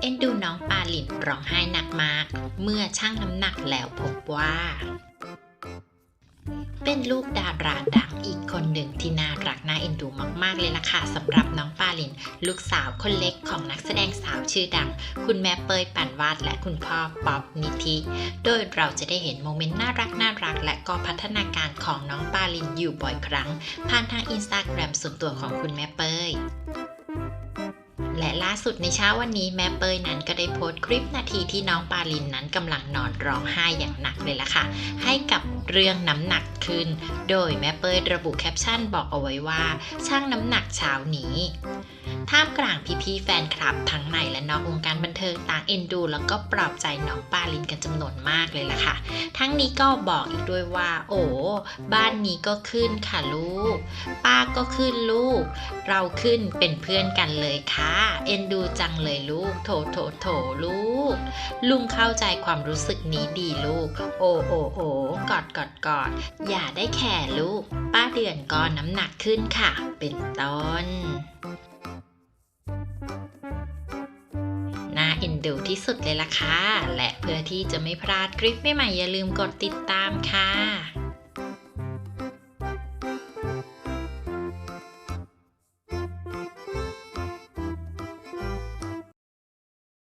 เอ็นดูน้องปาลินร้องไห้หนักมาก เมื่อชั่งน้ำหนักแล้วพบว่า เป็นลูกดาราดังอีกคนหนึ่งที่น่ารักน่าเอ็นดูมากๆเลยล่ะค่ะสำหรับน้องปาลิน ลูกสาวคนเล็กของนักแสดงสาวชื่อดัง คุณแม่เปยปันวาดและคุณพ่อป๊อบนิธิ โดยเราจะได้เห็นโมเมนต์น่ารักน่ารัก และก็พัฒนาการของน้องปาลินอยู่บ่อยครั้ง ผ่านทางอินสตาแกรมส่วนตัวของคุณแม่เปย และล่าสุดในเช้าวันนี้แม่เปยนั้นก็ได้โพสต์คลิปนาทีที่น้องปาลินนั้นกำลังนอนร้องไห้อย่างหนักเลยล่ะค่ะ ให้กับเรื่องน้ำหนักขึ้น โดยแม่เปยระบุแคปชั่นบอกเอาไว้ว่า ช่างน้ำหนักเช้านี้ท่ามกลางพี่ๆแฟนคลับทั้งในและนอกวงการบันเทิงต่างเอ็นดู แล้วก็ปลอบใจน้องปาลินกันจำนวนมากเลยล่ะค่ะ ทั้งนี้ก็บอกอีกด้วยว่า โอ้บ้านนี้ก็ขึ้นค่ะลูก ป้าก็ขึ้นลูก เราขึ้นเป็นเพื่อนกันเลยค่ะเอ็นดูจังเลยลูก โถโถโถลูก ลุงเข้าใจความรู้สึกนี้ดีลูก โอโอโอกอดกอดกอดอย่าได้แข่ลูก ป้าเดือนก็น้ำหนักขึ้นค่ะ เป็นต้นน่าเอ็นดูที่สุดเลยล่ะค่ะ และเพื่อที่จะไม่พลาดคลิปใหม่ๆอย่าลืมกดติดตามค่ะ